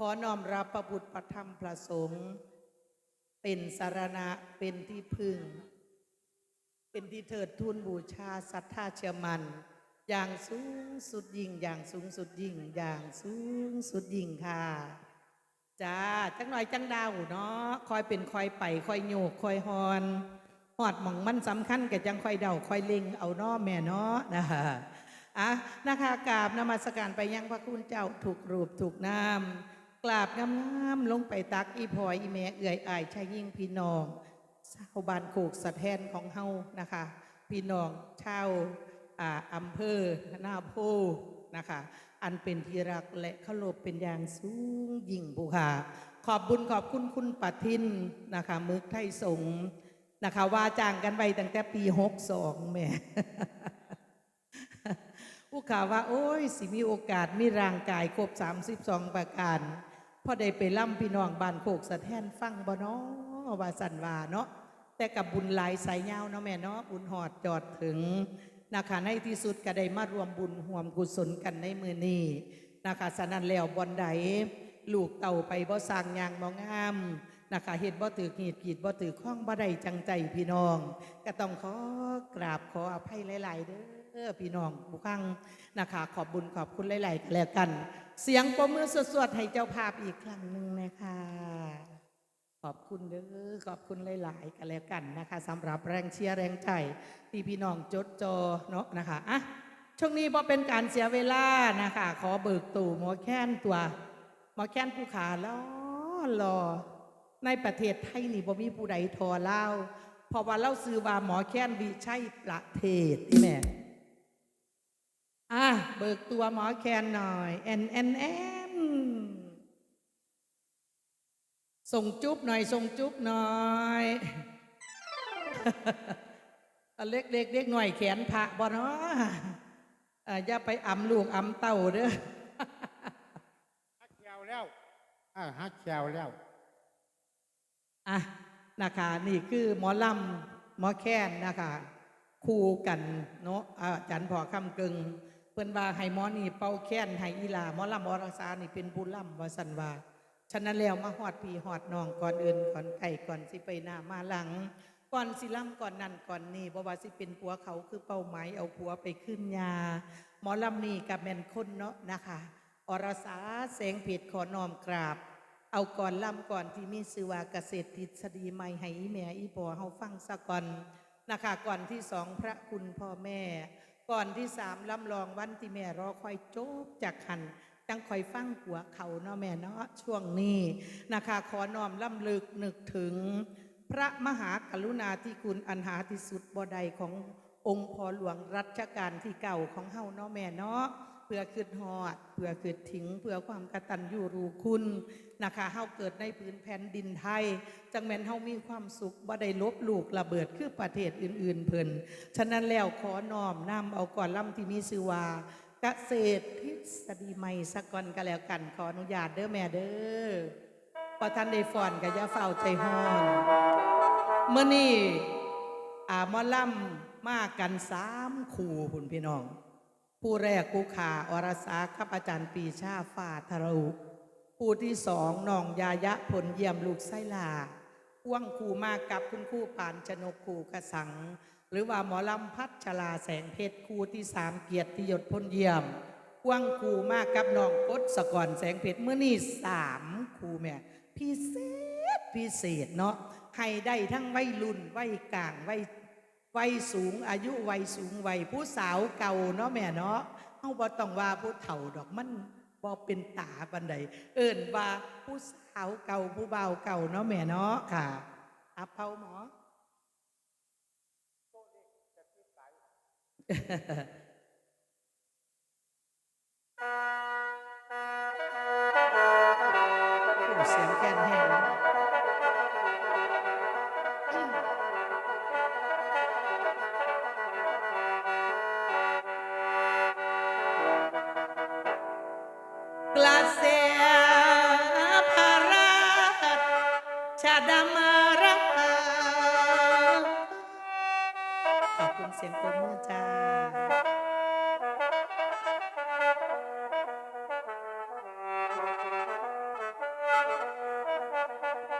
ขอน้อมรับพระพุทธพระธรรมพระสงฆ์เป็นสารณะเป็นที่พึ่ง เป็นที่เถิดทูนบูชาศรัทธาเชื่อมัน อย่างสูงสุดยิ่งอย่างสูงสุดยิ่งอย่างสูงสุดยิ่งค่ะจ้าจังหน่อยจังดาวเนาะคอยเป็นคอยไปคอยโยกคอยฮอนหอดหม่องมันสำคัญกับจังคอยเดาคอยเล็งเอานาะแม่เนาะนะคะอะนะคะกราบนมัสการไปยังพระคุณเจ้าถูกรูปถูกน้ำ กราบงามๆลงไปตักอีพอยอีแม่เอื่อยอายชายยิ่งพี่น้องชาวบ้านโคกสะแทนของเฮานะคะ พี่น้องชาวอ่าอำเภอหน้าโพนะคะ อันเป็นที่รักและเคารพเป็นอย่างสูงยิ่งบุค่ะขอบบุญขอบคุณคุณปัทินนะคะมึกไทยสงนะคะว่าจ้างกันไปตั้งแต่ปีหกสองแม่ ผู้ข่าวว่า โอ้ย สิมีโอกาสมีร่างกายครบ 32 ประการพอได้ไปล่ำพี่น้องบ้านโคกสะแทนฟังบ่เนาะว่าสันว่าเนาะแต่กับบุญหลายสายยาเนาะแม่เนาะบุญหอดจอดถึงนะคะในที่สุดก็ได้มารวมบุญห่วมกุศลกันในมือนี้นะคะสนันแล้วบอนใดลูกเต่าไปบ่สร้างยางบ่งามนะคะเฮ็ดบ่ถือขีดขีดบ่ถือข้องบ่ได้จังใจพี่น้อง ก็ต้องขอกราบขออภัยหลาย ๆ เด้อ พี่น้องบุคังนะคะขอบบุญขอบคุณหลายๆกันแล้วกัน เสียงปรบมือสวดๆให้เจ้าภาพอีกครั้งหนึ่งนะคะขอบคุณเด้อขอบคุณหลาย ๆ กันแล้วกันนะคะสำหรับแรงเชียร์แรงใจที่พี่น้องจดจอเนาะนะคะอะช่วงนี้พอเป็นการเสียเวลานะคะ ขอเบิกตู่หมอแค้นตัวหมอแค้นผู้ขาล้อรอในประเทศไทยนี่บ่มีผู้ใดทอเล่าเพราะว่าเล่าซื้อว่าหมอแค้นวิชัยประเทศที่แม่ อะเบิกตัวหมอแค้นหน่อยแอนแอนแอนส่งจุ๊บหน่อย ส่งจุ๊บหน่อยอันเล็กเล็กเล็กหน่อยแขนพระบ่เนาะอ่าอย่าไปอำลูกอำเต่าเด้อฮักแควแล้วอ่าฮักแควแล้วอะนะคะนี่คือหมอลำหมอแค้นนะคะคู่กันเนาะอาจารย์พอคำกึงเพิ่นว่าให้หมอนี่เป่าแค้นให้อีหลาหมอลำอรสานี่เป็นผู้ล่ำว่าสันว่าฉะนั้นแล้วมาฮอดพี่ฮอดน้องก่อนอื่นก่อนไก่ก่อนสิไปหน้ามาหลัง ก่อนสิลำก่อนนั่นก่อนนี่บ่ว่าสิเป็นผัวเขาคือเป้าหมายเอาผัวไปขึ้นยา หมอลำนี่กับแม่นคนเนาะนะคะอรสาแสงเพชรขอนอมกราบ เอาก่อนลำก่อนที่มีชื่อว่าเกษตรทฤษฎีใหม่ให้อีแม่อีพอเฮาฟังซะก่อนนะคะก่อนที่สองพระคุณพ่อแม่ ก่อนที่สามลำลองวันที่แม่รอคอยจบจากหันจังคอยฟังหัวเขาเนาะแม่เนาะช่วงนี้นะคะ ขอน้อมล่ำลึกนึกถึง พระมหากรุณาธิคุณอันหาที่สุดบ่ใดขององค์พ่อหลวงรัชกาลที่เก่าของเฮาเนาะแม่เนาะเพื่อคืดฮอดเพื่อคืดถึงเพื่อความกระตัญญูรู้คุณ นะคะเฮาเกิดในพื้นแผ่นดินไทย จังแม่นเฮามีความสุขบ่ได้ลบลูกระเบิดคือประเทศอื่น ๆ เพิ่นฉะนั้นแล้วขอน้อมนำเอาก่อนล่ำที่มีชื่อว่าเกษตรทฤษฎีใหม่สักก่อนก็แล้วกันขออนุญาตเด้อแม่เด้อพอท่านได้ฟ้อนก็อย่าเฝ้าใจฮ้อนเมื่อนี้อ่าหมอล่ำมากันสามคู่คุณพี่น้อง ผู้แรกกูขาอรสาข้าอาจารย์ปีชาฟาทะรุ ผู้ที่สองน้องยายะผลเยี่ยมลูกไส้ลาพ่วงคู่มากกับคุณครู่ปานชนกคู่กระสัง หรือว่าหมอลำพัชลาแสงเพชรคู่ที่สามเกียรติยศพลเยี่ยมพ่วงคู่มากกับน้องกดสกอนแสงเพชรเมื่อนี่สามคู่แม่พิเศษพิเศษเนาะให้ได้ทั้งวัยรุ่นวัยกลางวัยวัยสูงอายุวัยสูงวัยผู้สาวเก่าเนาะแม่เนาะเฮาบ่ต้องว่าผู้เฒ่าดอกมัน บ่เป็นตาบันใดเอิ้นว่าผู้สาวเก่าผู้บ่าวเก่าเนาะแม่เนาะค่ะอับเผาหมอโอ้เสียงแคนแห้ ดมารักขอบคุณเสียงปรมือจ้า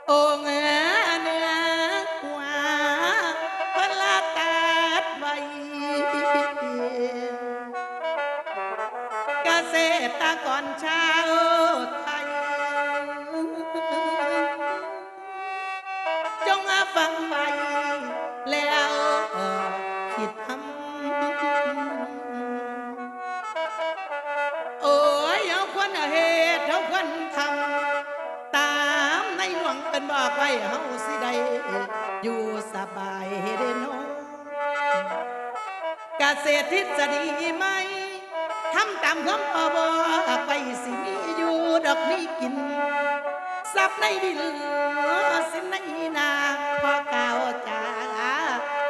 โอ้เ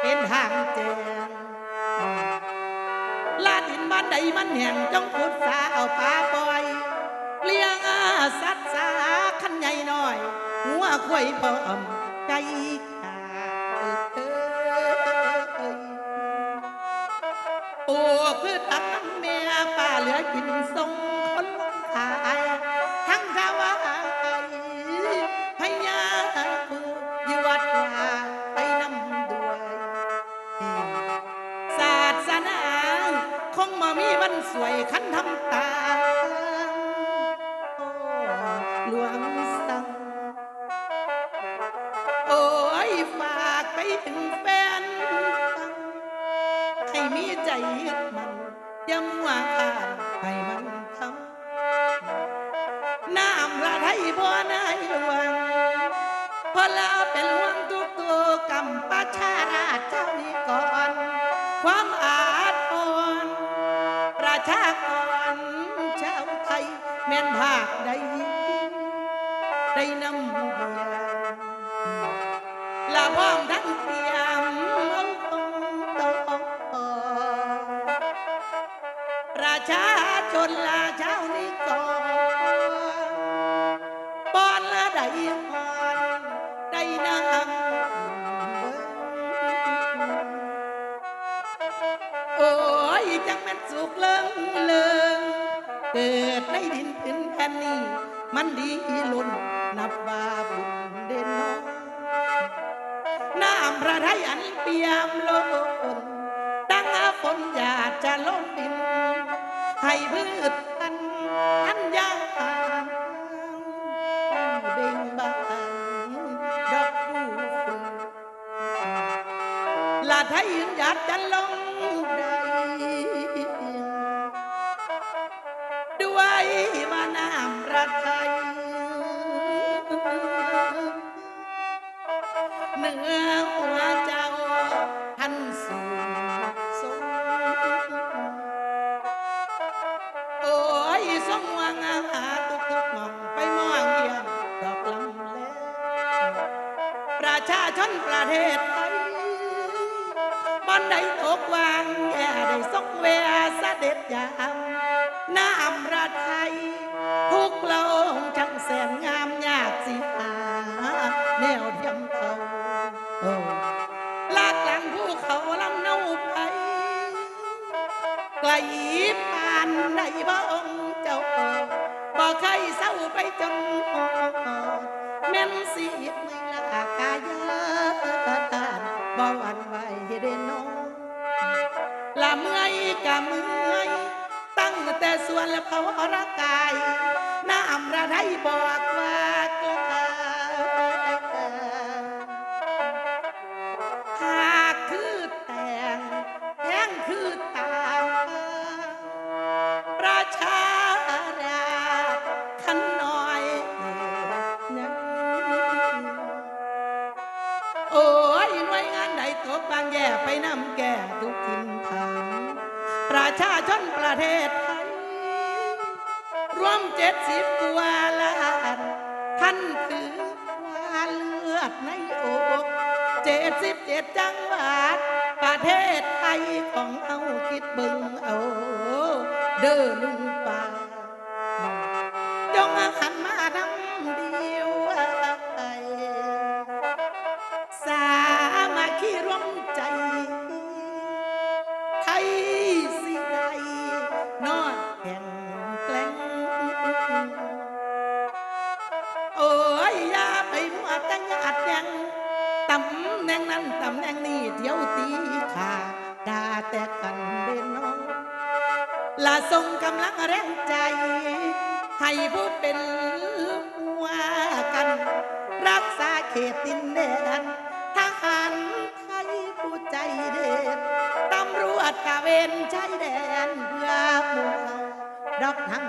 เป็นทางแจงลาดินบ้านใดมันแห่งจ้องพุดสาเอาปลาปล่อย เลี้ยงสัตว์สาขันใหญ่น้อย หัวควยพอมไก่ขาเอ้ยพืชอักแม่ป่าเหลือกินทรง ফলা ยามลนดังฝนอยากจะล้นดิน ให้พืชพันอันยาเบ่งบานดอกผู้ละไทยหยาดจะล้น มันได้ตกวางแย่ได้สกแวสเด็จยามน้ำราไทยทุกละองจังแสนงามยากสิหาแนวเทียมเขาลากหลังผู้เขาลำเนาไปไกลปานในพระองค์เจ้าบ่เคยเศร้าไปจนแม่นสีไม่ละกายาบ่วัน เดนละเมื่อยกะเมื่อย ตั้งแต่ส่วนและภาวะร่างกาย น้ำระไทยบอกว่า ละทรงกำลังแรงใจ ให้ผู้เป็นว่ากัน รักษาเขตดินแดนทหารไทยผู้ใจเด็ดตำรวจตะเวนชายแดนเพื่อหมู่เราดอกทั้ง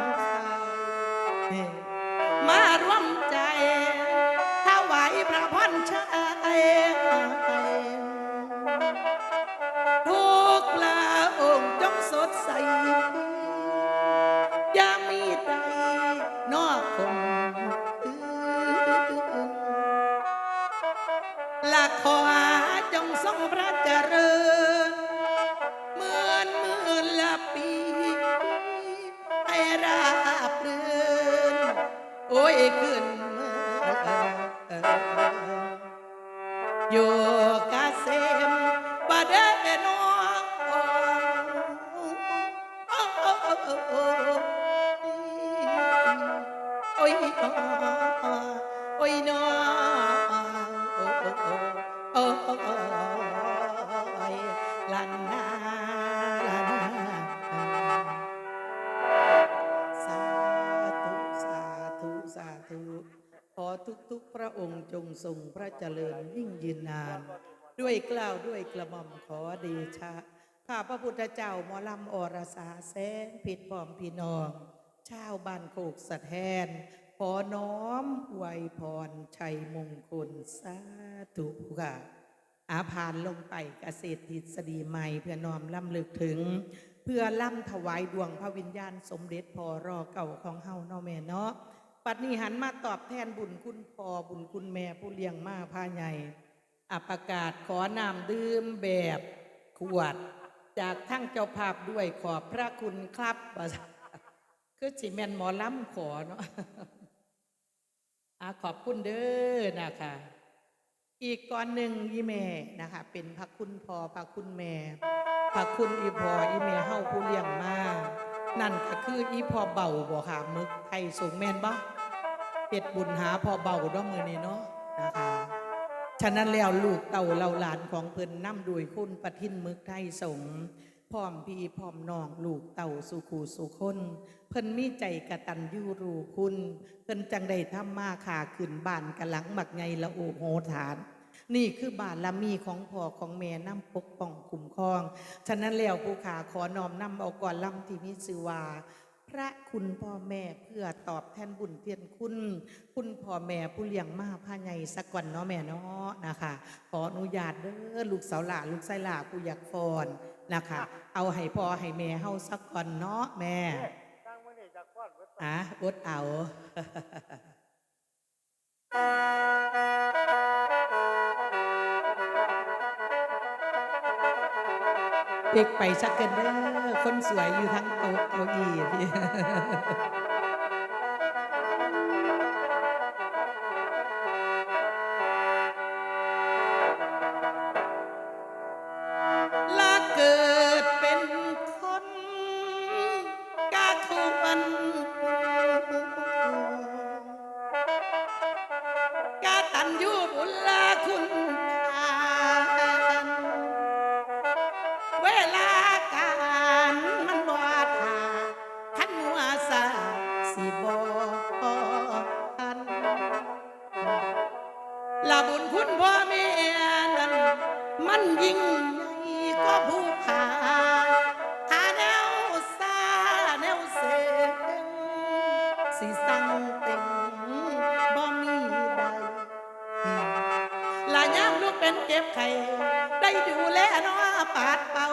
ค์จงทรงพระเจริญยิ่งยืนนาน ด้วยกล้าวด้วยกระหม่อมขอเดชะ ข้าพระพุทธเจ้าหมอลำอรสาแสนผิดพร้อมพี่น้องชาวบ้านโคกสะแทนขอน้อมอวยพรชัยมงคลสาธุค่ะอาพานลงไปเกษตรทฤษฎีใหม่เพื่อน้อมล่ำลึกถึง เพื่อล่ำถวายดวงพระวิญญาณสมเด็จพอรอเก่าของเฮาเนาะแม่เนาะ ปัดนี้หันมาตอบแทนบุญคุณพ่อบุญคุณแม่ผู้เลี้ยงมาพาใหญ่อัประกาศขอนำดื่มแบบขวด จากทั้งเจ้าภาพด้วยขอบพระคุณครับคือสิแมนหมอล้ำขอเนาะอาขอบคุณเด้อนะคะ อีกก่อนหนึ่งยี่แม่นะคะ เป็นพระคุณพ่อพระคุณแม่ พระคุณอีพออีแม่เฮาผู้เลี้ยงมา นั่นก็คืออีพอเบาบ่ค่ะมึกไทยสูงแม่นบ่เป็ดบุญหาพอเบาเนาะมือนี้เนาะนะคะ ฉะนั้นแล้วลูกเต่าเหล่าหลานของเพิ่นนำโดยคุณปทินมึกไทยสงพร้อมพี่พร้อมน้องลูกเต่าสุขูสุคน เพิ่นมีใจกะตันยูรูคุณ เพิ่นจังได้ทำมาขาขึ้นบ้านกะหลังหมักไงละโอโหฐาน นี่คือบารมีของพ่อของแม่นำปกป้องคุ้มครอง ฉะนั้นแล้วผู้ขาขอน้อมนำเอาก่อนลำที่มีชื่อว่าพระคุณพ่อแม่เพื่อตอบแทนบุญเทียนคุณ คุณพ่อแม่ผู้เลี้ยงมาพาใหญ่สักก่อนเนาะแม่เนาะนะคะ ขออนุญาตเด้อลูกสาวหลานลูกไส้หลาผู้อยากฟอนนะคะ เอาให้พ่อให้แม่เฮาสักก่อนเนาะแม่ตั้งมื้อนี้จากก้อนเบิดอะอดเอา เด็กไปสักกันเด้อคนสวยอยู่ทั้งโต๊ะเก้าอี้พี่ สิสั่งเต็งบ่มีใดละยามลูกเป็นเก็บไข่ได้ดูแลน้อปาดเป่า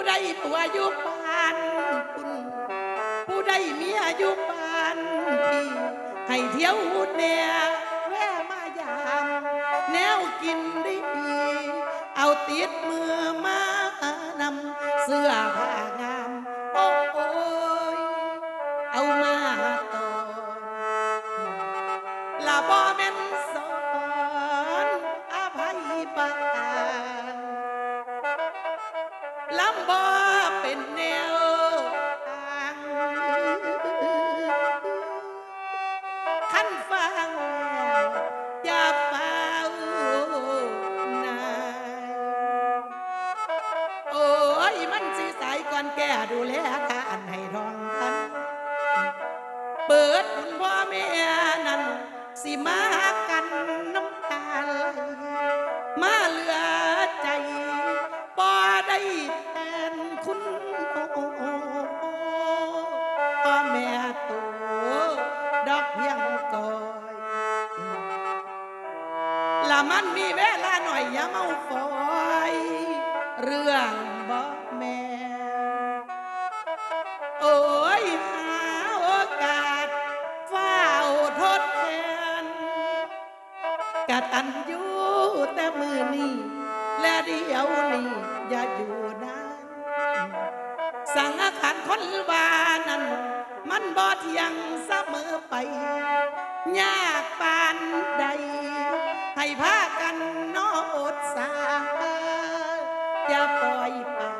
ผู้ใดตัวอยู่บ้านคุณ ผู้ใดมีอายุปานพี่ให้เที่ยวหุดแน เปิดคุณพ่อแม่นั้น สิมากันน้ำตาไหลมาเหลือใจบ่ได้แทนคุณพ่อแม่ตัวดอกเพียงก่อยละมันมีเวลาหน่อยอย่าเมาฝอยเรื่อง กะตันอยู่แต่มือนี้และเดียวนี้อย่าอยู่นานสังอาคารคนวานั้นมันบ่เที่ยงเสมอไป ยากปานใด ให้พากันนอดสาอย่าปล่อยป่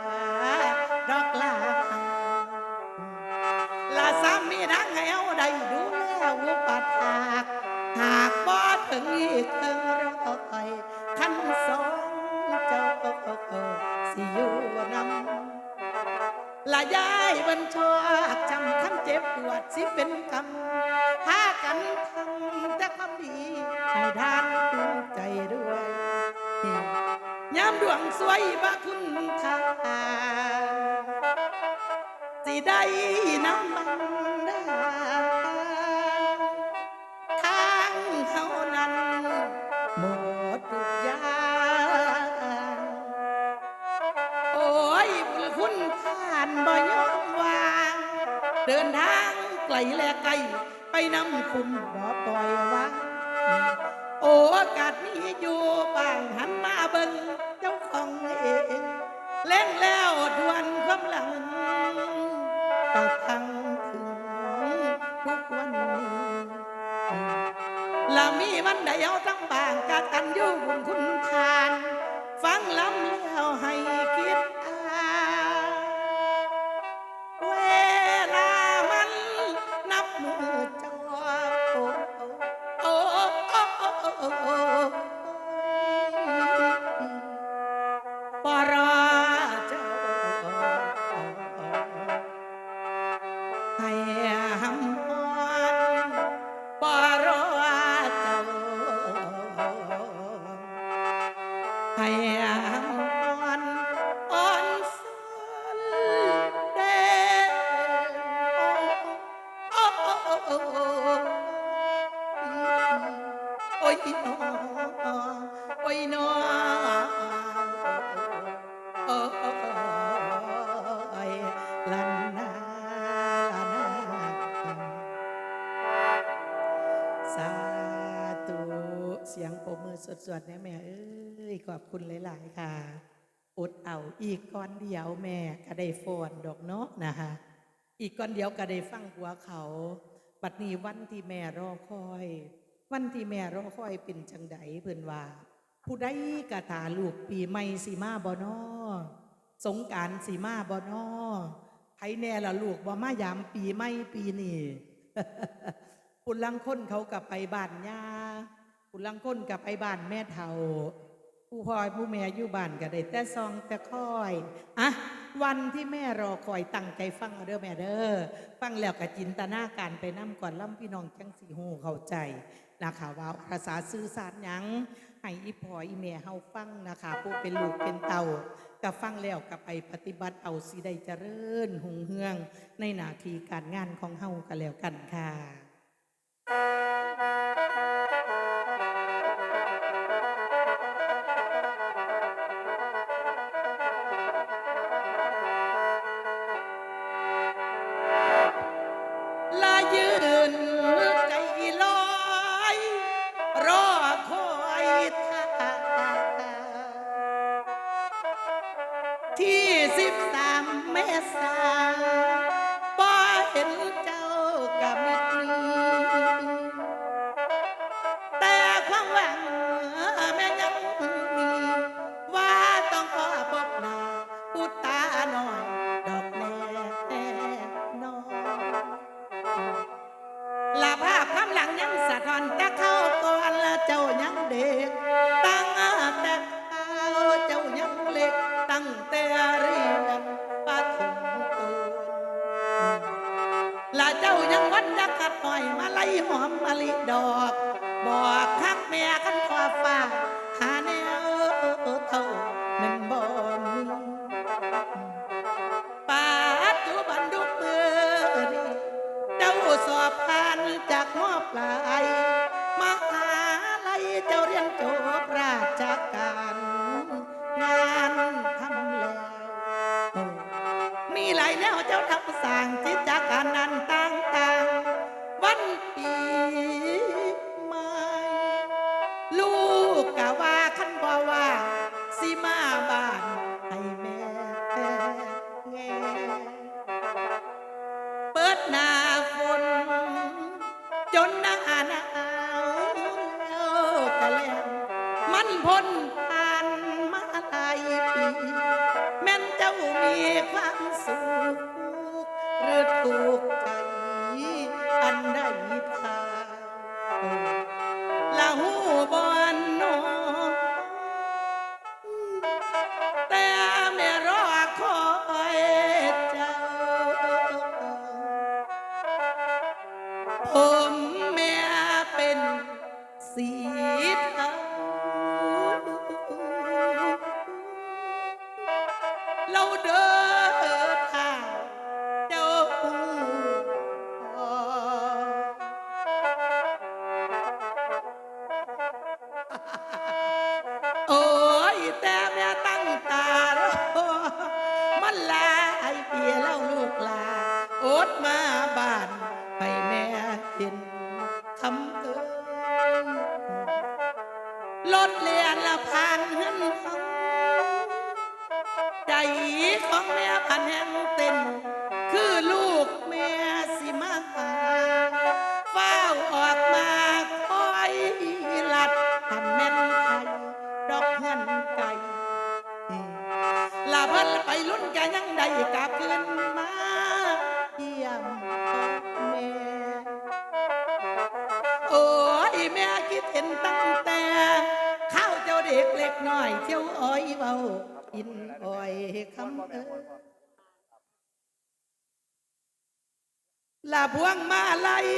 ถึงอีกถึงร้อยขันสองเจ้าสิอยู่นำละยายบรรชอกจำคำเจ็บปวดสิเป็นกรรมพากันทำแต่ความดีให้ทานภูมิใจด้วยยามดวงสวยว่าคุณทาสิได้น้ำมัน อ้ยบุญคุณท่านบ่ยอมวางเดินทางไกลและไกลไปนำคุณบ่ปล่อยวางโอ้อากาศมีอยู่บางหันมาเบิ่งเจ้าของเองเล่งแล้วดวนความหลังต่อทังถึงทุกวันนี้ละมีวันใดเอาทั้งบางกาตันอยู่บุญคุณทาน ฟังลำแล้วให้ คุณหลาย ๆ ค่ะอดเอาอีกก้อนเดียวแม่ก็ได้ฟอนดอกเนาะนะคะอีกก้อนเดียวก็ได้ฟังหัวเขา บัดนี้วันที่แม่รอคอย วันที่แม่รอคอยเป็นจังไดเพิ่นว่า ผู้ใดกะตาลูกปีใหม่สิมาบ่นอสงการสีมาบ่นอไผแน่ละลูกบ่มายามปีไม่ปีนี่ปุลังค้นเขากลับไปบ้านยาปุลังค้นกลับไปบ้านแม่เฒ่า ผู้พ่อผู้แม่อยู่บ้านก็ได้แต่ซองแต่คอยอะวันที่แม่รอคอยตั้งใจฟังเอาเด้อแม่เด้อฟังแล้วก็จินตนาการไปน้ำก่อนล่ำพี่น้องจังสีหูเข้าใจนะคะว่าภาษาสื่อสารหยังให้อีพ่ออีแม่เฮาฟังนะคะผู้เป็นลูกเป็นเต่าก็ฟังแล้วก็ไปปฏิบัติเอาสิได้เจริญหุงเฮือง ในหน้าที่การงานของเฮาก็แล้วกันค่ะ หอมมะลิดอก บอกคักแม่ขันขวาฟ้าหาแนวเท่านั้นบ่มีปัจจุบันทุกมือนี้เจ้าสอบผ่านจากมอปลายมหาลัยเจ้าเรียนจบราชการงานทำแล้วมีหลายแนวเจ้าทำสั่งจิตจากการนั้นตา พ้นผ่านมาหลายปีแม่นเจ้ามีความสุขหรือถูกใจ มาบ้านให้แม่เห็น ลาพวงมาลัย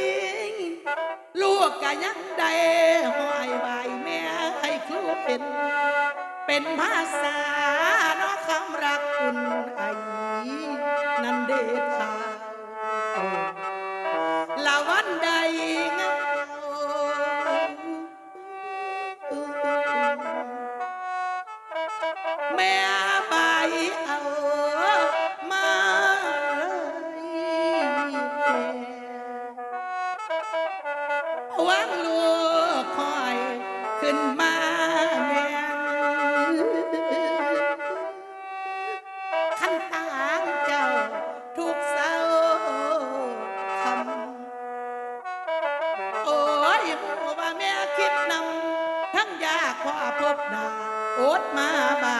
ลูกกะยังได้ห้อยไหวแม่ให้ครูเป็น เป็นภาษาเนาะคำรักคุณไอนันเดชา ดมาบ้า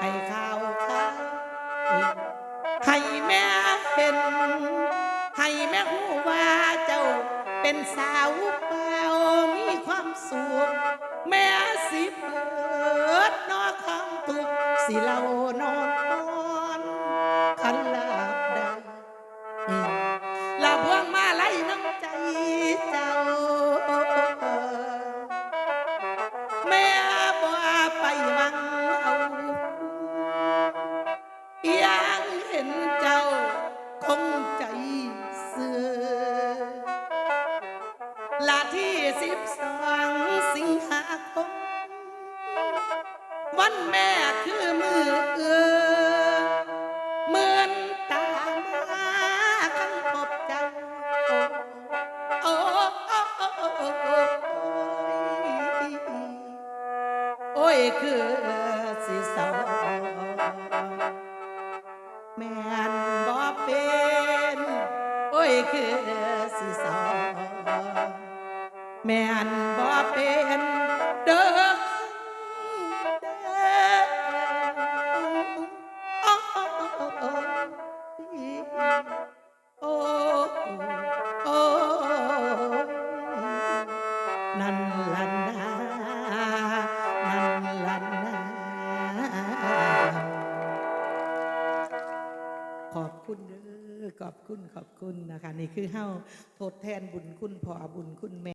ให้ข่าวข้าให้แม่เห็น ให้แม่หูว่าเจ้าเป็นสาว คือเฮาทดแทนบุญคุณพ่อบุญคุณแม่